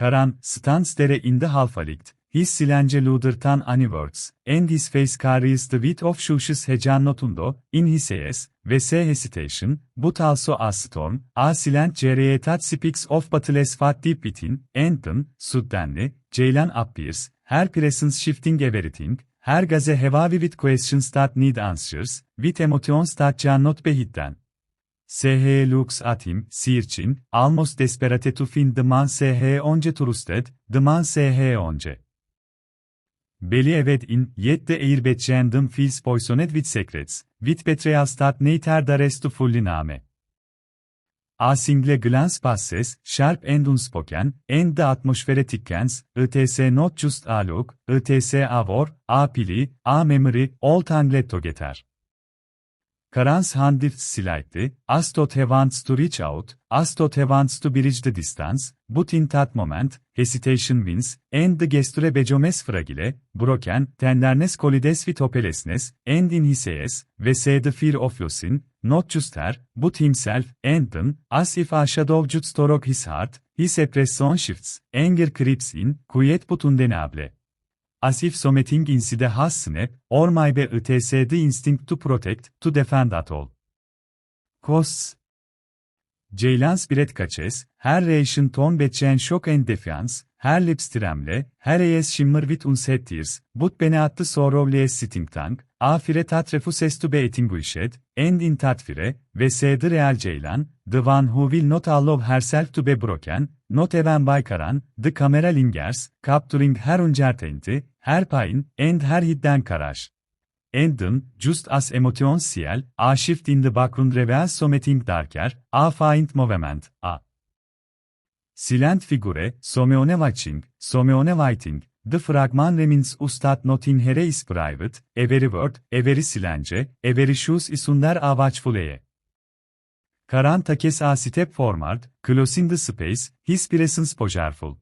Karan, stands there in the halfalikt. His silence ludertan any words, and his face carries the weight of shushes hecan notundo, in his eyes, ve se hesitation, but also a storm, a silent gereetat speaks of battles fought deep within, and then, suddenly, Ceylan appears, her presence shifting everything, her gaze heavy with questions that need answers, with emotions that cannot be hidden. SH looks at him, searching, almost desperate to find the man SH once trusted, the man SH once. Belly evet in, yet the air betjandum feels poisoned with secrets, with betrayals that neither the rest to fully name. A single glance passes, sharp and unspoken, and the atmosphere thickens, ETS not just a look, ETS a war, a plea, a memory, all tangled together. Karan's hand drifts slightly, as though he wants to reach out, as though he wants to bridge the distance, but in that moment, hesitation wins, and the gesture becomes fragile, broken, tenderness collides with hopelessness, and in his eyes, we see the fear of losing, not just her, but himself, and then, as if a shadow just struck his heart, his expression shifts, anger creeps in, quiet but undeniable. As if something inside has snapped, or maybe it is the instinct to protect, to defend at all costs. Ceylan's breath catches, her reaction tone between shock and defiance, her lips tremble, her eyes shimmer with unsaid tears, but beneath the sorrowly sitting tongue, a fire that refuses to be extinguished, and in that fire, we see the real Ceylan, the one who will not allow herself to be broken, not even by Karan, the camera lingers, capturing her uncertainty, her pain, and her hidden courage. Then, just as emotions seal, a shift in the background reveals something darker, a faint movement, a silent figure, Someone watching, Someone waiting, the fragment remains ustad not in here is private, every word, every silence, every shoes is under a watchful eye. Karan takes a step forward, closing the space, his presence powerful.